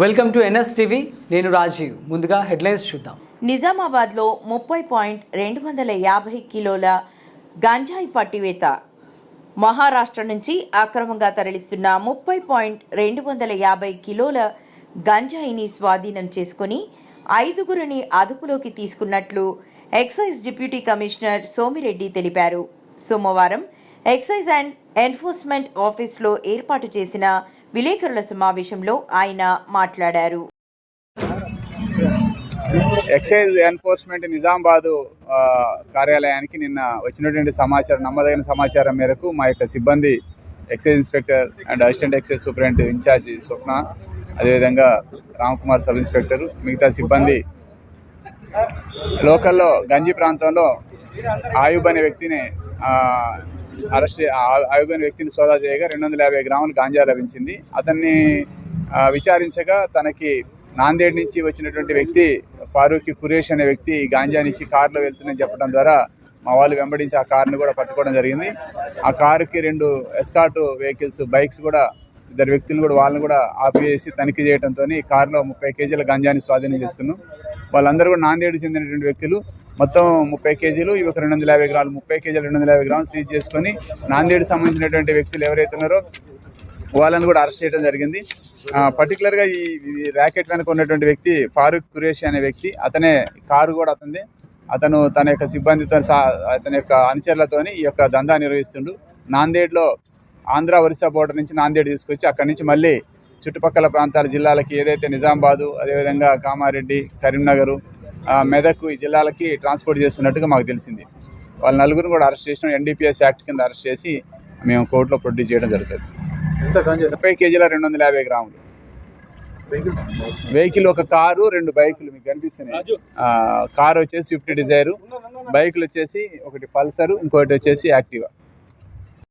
Welcome to NS TV. నేను రాజీవ్. ముందుగా headlines చూద్దాం. నిజామాబాద్లో ముప్పై పాయింట్ రెండు వందల యాభై కిలోల గంజాయి పట్టివేత. మహారాష్ట్ర నుంచి అక్రమంగా తరలిస్తున్న ముప్పై పాయింట్ రెండు వందల యాభై కిలోల గంజాయిని స్వాధీనం చేసుకుని ఐదుగురిని అదుపులోకి తీసుకున్నట్లు ఎక్సైజ్ డిప్యూటీ కమిషనర్ సోమిరెడ్డి తెలిపారు. సోమవారం ఎక్సైజ్ అండ్ ఎన్ఫోర్స్మెంట్ ఆఫీస్లో ఏర్పాటు చేసిన విలేకరుల సమావేశంలో ఆయన మాట్లాడారు. ఎక్సైజ్ ఎన్ఫోర్స్మెంట్ నిజామాబాదు కార్యాలయానికి నిన్న వచ్చినటువంటి సమాచారం నమ్మదగిన సమాచారం మేరకు మా యొక్క సిబ్బంది excise inspector and assistant excise superintendent in charge Swapna అదేవిధంగా రామ్కుమార్ సబ్ ఇన్స్పెక్టర్ మిగతా సిబ్బంది. లోకల్లో గంజి ప్రాంతంలో ఆయుబ్ అనే వ్యక్తిని అరెస్ట్ చే- వ్యక్తిని సోదా చేయగా రెండు వందల యాభై గ్రాములు గాంజా లభించింది. అతన్ని విచారించగా తనకి నాందేడ్ నుంచి వచ్చినటువంటి వ్యక్తి ఫారూఖి కురేష్ అనే వ్యక్తి గాంజానిచ్చి కారులో వెళ్తుందని చెప్పడం ద్వారా మా వాళ్ళు వెంబడించి ఆ కారుని కూడా పట్టుకోవడం జరిగింది. ఆ కారుకి రెండు ఎస్కాట్ వెహికల్స్ బైక్స్ కూడా ఇద్దరు వ్యక్తులు కూడా వాళ్ళని కూడా ఆపివేసి తనిఖీ చేయడంతో కారులో ముప్పై కేజీల గంజాని స్వాధీనం చేసుకున్నాం. వాళ్ళందరూ కూడా నాందేడు చెందినటువంటి వ్యక్తులు. మొత్తం ముప్పై కేజీలు ఇవి ఒక రెండు వందల యాభై గ్రాములు. ముప్పై కేజీలు రెండు వందల యాభై గ్రాములు సీజ్ చేసుకొని నాందేడు సంబంధించినటువంటి వ్యక్తులు ఎవరైతే ఉన్నారో వాళ్ళని కూడా అరెస్ట్ చేయడం జరిగింది. పర్టికులర్గా ఈ ర్యాకెట్ వెనక ఉన్నటువంటి వ్యక్తి ఫారూక్ కురేషి అనే వ్యక్తి అతనే కారు కూడా అతనిది. అతను తన యొక్క సిబ్బందితో సహా అతని యొక్క అనుచరులతోని ఈ యొక్క దందా నిర్వహిస్తుండు. నాందేడ్లో ఆంధ్ర ఒరిస్సా బోర్డర్ నుంచి నాందేడ్ తీసుకొచ్చి అక్కడి నుంచి మళ్ళీ చుట్టుపక్కల ప్రాంతాల జిల్లాలకి ఏదైతే నిజామాబాదు అదేవిధంగా కామారెడ్డి కరీంనగర్ మెదక్ ఈ జిల్లాలకి ట్రాన్స్పోర్ట్ చేస్తున్నట్టుగా మాకు తెలిసింది. వాళ్ళ నలుగురిని కూడా అరెస్ట్ చేసినాం. ఎన్డీపీఎస్ యాక్ట్ కింద అరెస్ట్ చేసి మేము కోర్టులో ప్రొడ్యూస్ చేయడం జరుగుతుంది. ముప్పై కేజీల రెండు వందల యాభై గ్రాములు. వెహికల్? ఒక కారు రెండు బైకులు మీకు కనిపిస్తున్నాయి. కారు వచ్చేసి స్విఫ్ట్ డిజైర్ బైకులు వచ్చేసి ఒకటి పల్సర్ ఇంకోటి వచ్చేసి యాక్టివా.